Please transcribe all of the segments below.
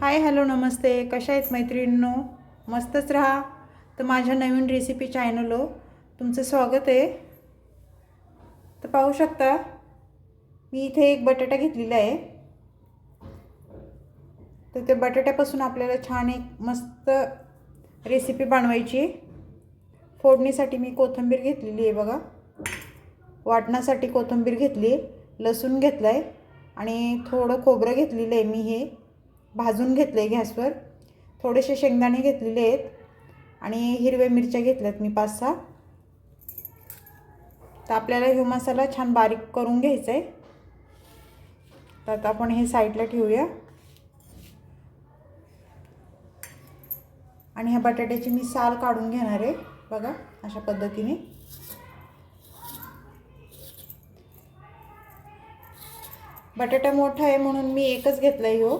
Hi hello नमस्ते. कशा आहेत मैत्रिणींनो? मस्तच राहा. तर माझ्या नवीन रेसिपी चॅनलो तुमचं स्वागत आहे. तर पाहू शकता मी इथे एक बटाटा घेतलेला आहे. तर त्या बटाट्यापासून आपल्याला छान एक मस्त रेसिपी बनवायची आहे. फोडणीसाठी मी कोथिंबीर घेतलेली आहे बघा. वाटण्यासाठी कोथिंबीर घेतली आहे. लसूण घेतला आहे आणि थोडं खोबरं घेतलेलं आहे मी हे. भाजून घेतलं आहे गॅसवर. थोडेसे शेंगदाणे घेतलेले आहेत. आणि हिरव्या मिरच्या घेतल्यात मी पाच सहा तर आपल्याला हे मसाला छान बारीक करून घ्यायचा आहे तर आता आपण हे साईडला ठेवूया. आणि ह्या बटाट्याची मी साल काढून घेणार आहे. बघा अशा पद्धतीने. बटाटा मोठा आहे म्हणून मी एकच घेतला आहे हो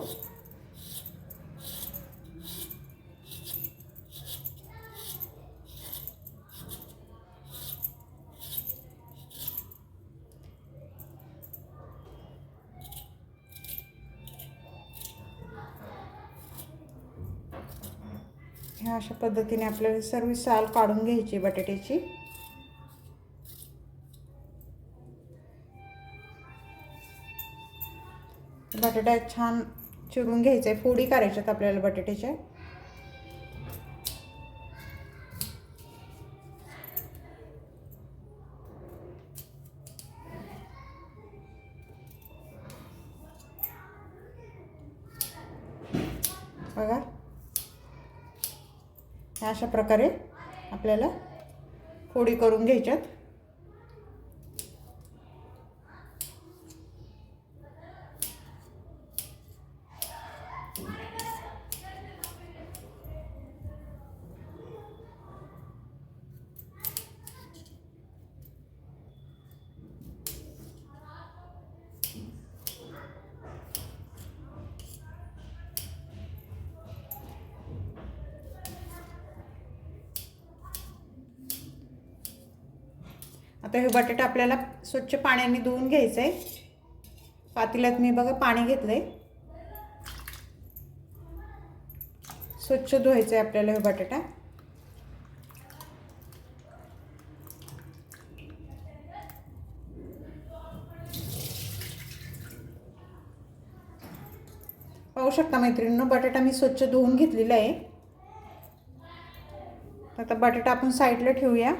ह्या अशा पद्धतीने आपल्याला सर्व साल काढून घ्यायची बटाट्याची. बटाटा छान चिरून घ्यायचा आहे. फोडी करायच्यात आपल्याला बटाट्याच्या. बघा. अशा प्रकारे आपल्याला फोडी करून घ्यायच्यात. आता हे बटाटा आपल्याला स्वच्छ पाण्याने धुवून घ्यायचं आहे पातेल्यात मी बघा पाणी घेतलं आहे स्वच्छ धुवायचं आहे आपल्याला हे बटाटा. पाहू शकता मैत्रिणींनो बटाटा मी स्वच्छ धुवून घेतलेला आहे. आता बटाटा आपण साईडला ठेवूया.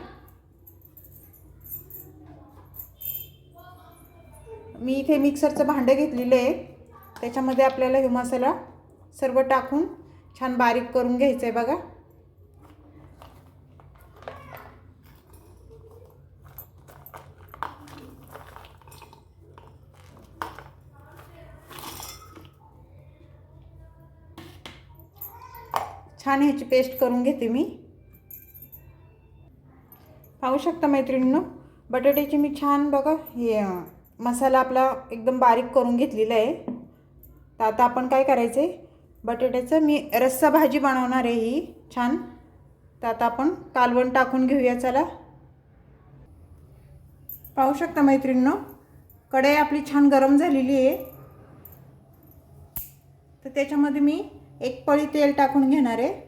मी इथे मिक्सरचं भांडं घेतलेलं आहे. त्याच्यामध्ये आपल्याला हे मसाला सर्व टाकून छान बारीक करून घ्यायचं आहे बघा. छान ह्याची पेस्ट करून घेते मी. पाहू शकता मैत्रिणींनो बटाट्याची मी छान बघा हे मसाला आपला एकदम बारीक करून घेतलेला आहे. तर आता आपण काय करायचं आहे बटाट्याचं मी रस्सा भाजी बनवणार आहे ही छान. तर आता आपण कालवण टाकून घेऊया चला. पाहू शकता मैत्रिणींनो कढई आपली छान गरम झालेली आहे. तर त्याच्यामध्ये मी एक पळी तेल टाकून घेणार आहे.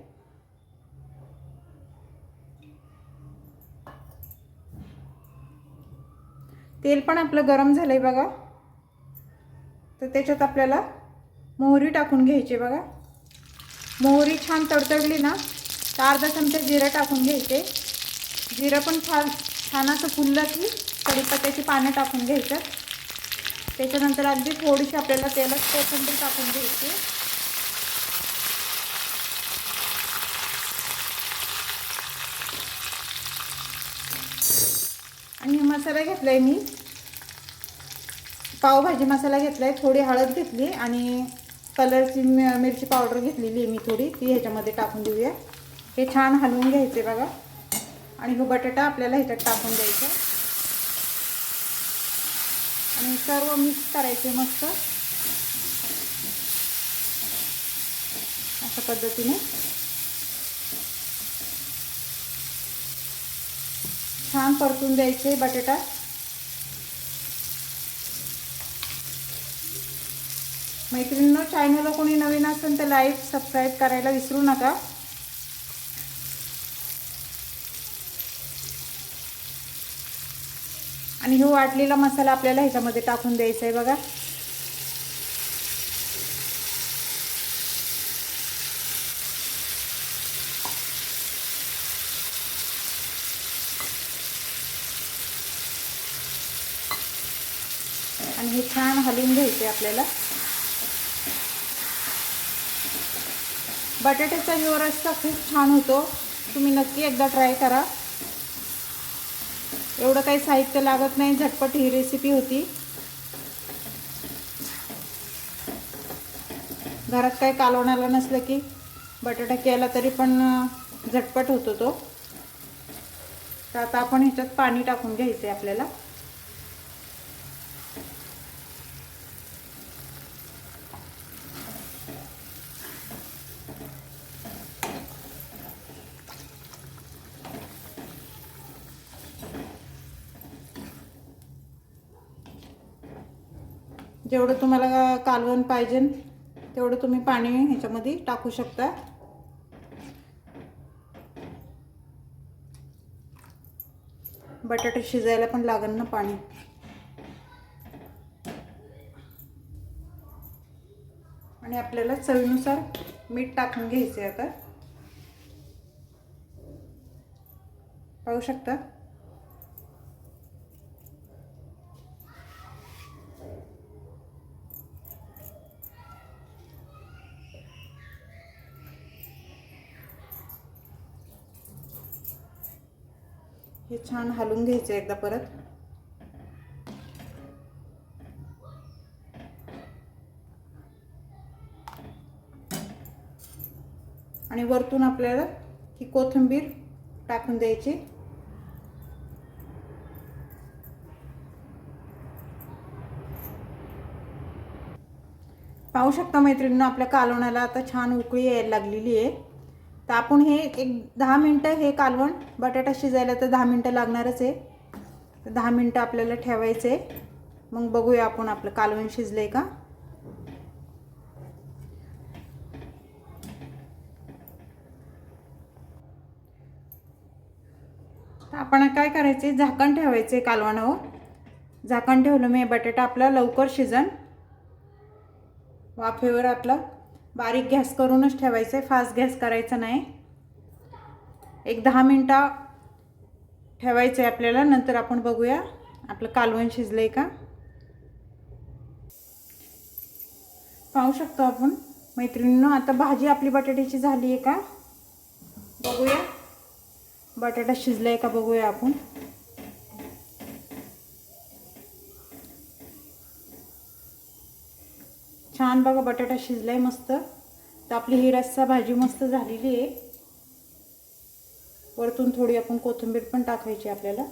तेल पण आपलं गरम झालं आहे बघा. तर त्याच्यात आपल्याला मोहरी टाकून घ्यायची बघा. मोहरी छान तडतडली ना तर अर्धा चमचा जिरं टाकून घ्यायचे. जिरं पण छान छान असं फुललं की कढीपत्त्याची पानं टाकून घ्यायचं. त्याच्यानंतर अगदी थोडीशी आपल्याला तेलात कोथिंबीर टाकून घ्यायची. आणि हे मसाला घेतला आहे मी. पावभाजी मसाला घेतला आहे थोडी हळद घेतली आणि कलरची मि मिरची पावडर घेतलेली आहे मी थोडी ती ह्याच्यामध्ये टाकून देऊया. हे छान हलवून घ्यायचे बघा. आणि हो बटाटा आपल्याला ह्याच्यात टाकून द्यायचा. आणि सर्व मिक्स करायचे मस्त. अशा पद्धतीने. छान परतून द्यायचे बटाटा. मैत्रिणींनो चॅनलला कोणी नवीन असेल तर लाईक सबस्क्राईब करायला विसरू नका. आणि हो वाटलेला मसाला आपल्याला ह्याच्यामध्ये टाकून द्यायचा आहे बघा. आणि हे छान हलवून घ्यायचे आपल्याला. बटाट्याचा जो रस्सा खूप छान होतो. तुम्ही नक्की एकदा ट्राय करा. एवढं काही साहित्य लागत नाही झटपट ही रेसिपी होती. घरात काही कालवणाला नसलं की बटाटा केला तरी पण झटपट होतो तो. तर आता आपण ह्याच्यात पाणी टाकून घ्यायचं आहे आपल्याला. जेवढं तुम्हाला कालवण पाहिजे तेवढं तुम्ही पाणी ह्याच्यामध्ये टाकू शकता. बटाटे शिजायला पण लागेल ना पाणी. आणि आपल्याला चवीनुसार मीठ टाकून घ्यायचे आता. पाहू शकता? हे छान हलवून घ्यायचं एकदा परत. आणि वरतून आपल्याला ही कोथिंबीर टाकून द्यायची. पाहू शकता मैत्रिणीनं आपल्या कालवणाला आता छान उकळी यायला लागलेली आहे. तर आपण हे एक दहा मिनटं हे कालवण बटाटा शिजायला तर दहा मिनटं लागणारच आहे. तर दहा मिनटं आपल्याला ठेवायचं आहे. मग बघूया आपण आपलं कालवण शिजलं आहे का आपण काय करायचे झाकण ठेवायचे कालवणावर हो. झाकण ठेवलं मी बटाटा आपला लवकर शिजन. वाफेवर आपला बारीक गॅस करूनच ठेवायचं आहे. फास्ट गॅस करायचा नाही. एक दहा मिनटं ठेवायचं आहे आपल्याला. नंतर आपण बघूया आपलं कालवण शिजलं आहे का. पाहू शकतो आपण. मैत्रिणीनं आता भाजी आपली बटाट्याची झाली आहे का? बघूया. बटाटा शिजला आहे का? बघूया आपण. छान बघा बटाटा शिजलाय मस्त. तर आपली ही रस्सा भाजी मस्त झालेली आहे. वरतून थोडी आपण कोथिंबीर पण टाकायची आपल्याला.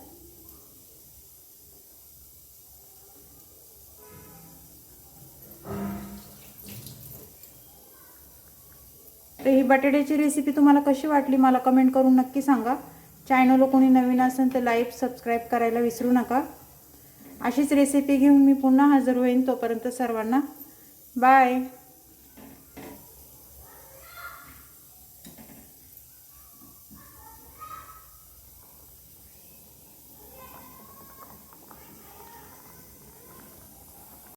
तर ही बटाट्याची रेसिपी तुम्हाला कशी वाटली मला कमेंट करून नक्की सांगा. चॅनल कोणी नवीन असेल तर लाईक सबस्क्राईब करायला विसरू नका. अशीच रेसिपी घेऊन मी पुन्हा हजर होईन तोपर्यंत सर्वांना Bye.